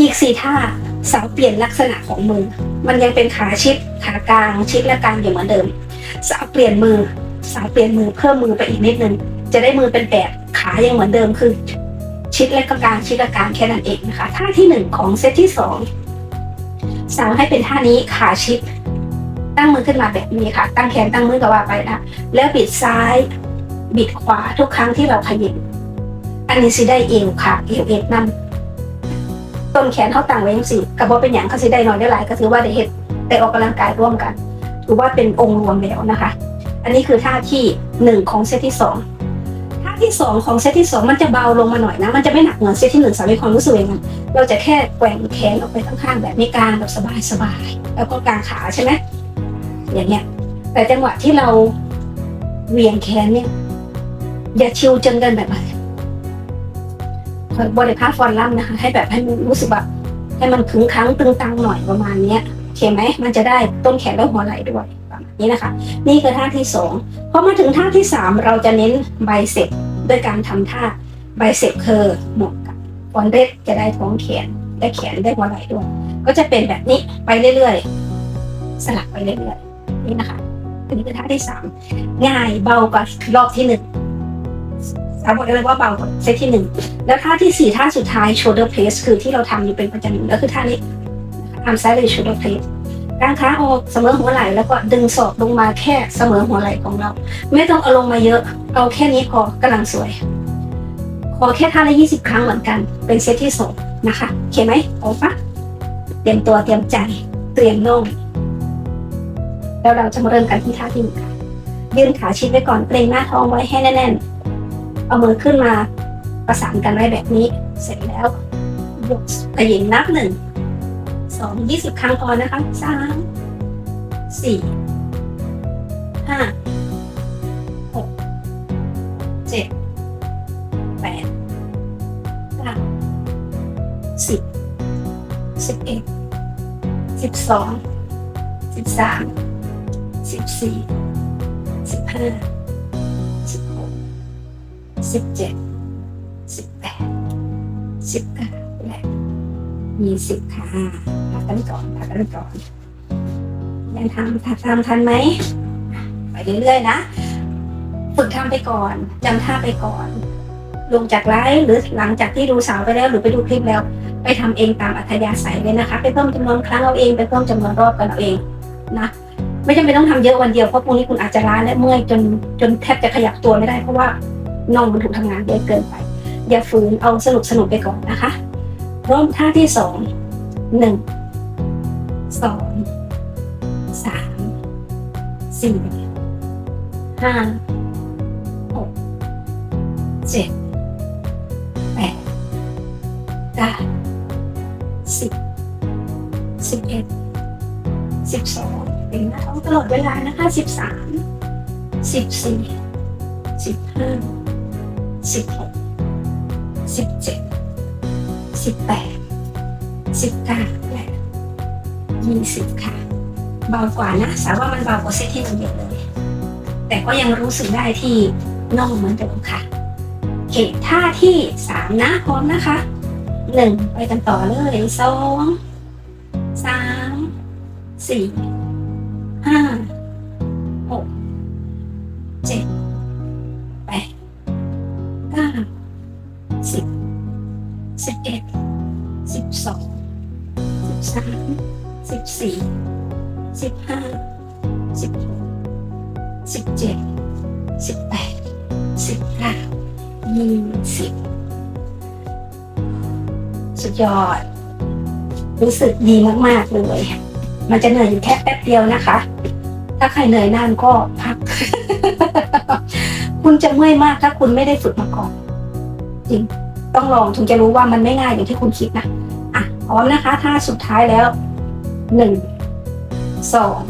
อีกสี่ท่าสาวเปลี่ยนลักษณะของมือ มันยังเป็นขาชิด ขากลาง ชิดและกลางอยู่เหมือนเดิม สาวเปลี่ยนมือ สาวเปลี่ยนมือเพิ่มมือไปอีกนิดนึง จะได้มือเป็นแปดขายังเหมือนเดิมคือ ชิดและกลาง ชิดและกลางแค่นั้นเองนะคะ ท่าที่หนึ่งของเซตที่สองสาวให้เป็นท่านี้ขาชิด ตั้งมือขึ้นมาแบบนี้ค่ะ ตั้งแขนตั้งมือก็ว่าไปนะ แล้วบิดซ้าย บิดขวาทุกครั้งที่เราขยิบอันนี้สิได้เอวค่ะ เอวเอวนั่น ต้นแขนเขาตั้งไว้ยังสิกระบอกเป็นอย่างเขาสิได้น้อยได้หลายก็ถือว่าได้เห็ดได้ออกกำลังกายร่วมกันถือว่าเป็นองค์รวมแล้วนะคะ อันนี้คือท่าที่หนึ่งของเซตที่สองท่าที่สองของเซตที่สองมันจะเบาลงมาหน่อยนะ มันจะไม่หนักเหมือนเซตที่หนึ่งสามมีความรู้สึกเองเราจะแค่แกว่งแขนออกไปข้างๆแบบนี้กลางแบบสบายๆแล้วก็กลางขาใช่ไหมอย่างเงี้ย แต่จังหวะที่เราเหวียงแขนเนี่ย อย่าชิวจนเกินแบบ บริคาฟอนล่านะคะ ให้แบบให้มันรู้สึกแบบให้มันขึงค้างตึงตังหน่อยประมาณเนี้ยโอเคไหมมันจะได้ต้นแขนและหัวไหล่ด้วยประมาณนี้นะคะ นี่คือท่าที่2พอมาถึงท่าที่ 3 เราจะเน้นไบเซ็ปด้วยการทำท่าไบเซ็ปเคอร์หมวกกับฟอนเรสจะได้ท้องแขนได้แขนได้หัวไหล่ด้วย ก็จะเป็นแบบนี้ไปเรื่อยๆ สลับไปเรื่อยๆนี่นะคะอันนี้คือท่าที่ 3 ง่ายเบากว่ารอบที่1 ทั้งหมดเรียกว่าเบาหมดเซตที่หนึ่งแล้วท่าที่สี่ท่าสุดท้าย shoulder press คือที่เราทำอยู่เป็นประจำอยู่ก็คือท่านี้ arm side leg shoulder press กางขาออกเสมอหัวไหล่แล้วก็ดึงศอกลงมาแค่เสมอหัวไหล่ของเรา ไม่ต้องเอาลงมาเยอะ เอาแค่นี้พอกำลังสวย ขอแค่ท่าละยี่สิบครั้งเหมือนกัน เป็นเซตที่สองนะคะเขียไหมโอปะเตรียมตัวเตรียมใจเตรียมน่องแล้วเราจะมาเริ่มกันที่ท่าที่หนึ่งยืนขาชิดไว้ก่อนเกรงหน้าท้องไว้ให้แน่นๆ เอามือขึ้นมาประสานกันไว้แบบนี้ เสร็จแล้วยกขยิงนับหนึ่งสองยี่สิบครั้งพอนะคะสามสี่ห้าหกเจ็ดแปดเก้าสิบสิบเอ็ดสิบสองสิบสามสิบสี่สิบห้า สิบเจ็ดสิบแปดสิบเก้าและยี่สิบค่ะพักกันก่อนพักกันก่อนยังทำทำทำทันไหมไปเรื่อยๆนะ ฝึกทำไปก่อนจำท่าไปก่อน ลงจากไลฟ์หรือหลังจากที่ดูสาวไปแล้ว หรือไปดูคลิปแล้ว ไปทำเองตามอัธยาศัยเลยนะคะ ไปเพิ่มจำนวนครั้งเอาเองไปเพิ่มจำนวนรอบกันเอาเองนะไม่จำเป็นต้องทำเยอะวันเดียวเพราะพรุ่งนี้คุณอาจจะล้าและเมื่อยจนจนแทบจะขยับตัวไม่ได้เพราะว่า น่องมันถูกทำงานเยอะเกินไป อย่าฝืนเอาสนุกสนุกไปก่อนนะคะเริ่มท่าที่สองหนึ่งสองสามสี่ห้าหกเจ็ดแปดเก้าสิบสิบเอ็ดสิบสองเป็นหน้าท้องตลอดเวลานะคะสิบสามสิบสี่สิบห้า สิบหกสิบเจ็ดสิบแปดสิบเก้าและยี่สิบค่ะ เบากว่านะสาวว่ามันเบากว่าเซตที่หนึ่งเยอะเลย แต่ก็ยังรู้สึกได้ที่น่องเหมือนเดิมค่ะโอเคท่าที่สามนะพร้อมนะคะหนึ่งไปกันต่อเลยสองสามสี่ห้าหกเจ็ด สิบเอ็ดสิบสองสิบสามสิบสี่สิบห้าสิบหกสิบเจ็ดสิบแปดสิบเก้ายี่สิบสุดยอด รู้สึกดีมาก ๆ เลย มันจะเหนื่อยอยู่แค่แป๊บเดียวนะคะ ถ้าใครเหนื่อยนานก็พัก คุณจะเมื่อยมากถ้าคุณไม่ได้ฝึกมาก่อน จริง ต้องลองถึงจะรู้ว่ามันไม่ง่ายอย่างที่คุณคิดนะอะพร้อมนะคะท่าสุดท้ายแล้วหนึ่งสอง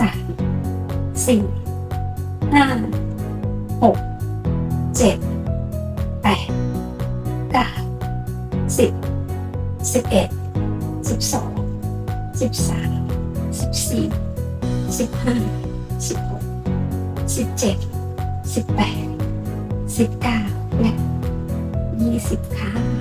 สามสี่ห้าหกเจ็ดแปดเก้าสิบสิบเอ็ดสิบสองสิบสามสิบสี่สิบห้าสิบหกสิบเจ็ดสิบแปดสิบเก้าและ ยี่สิบค่ะ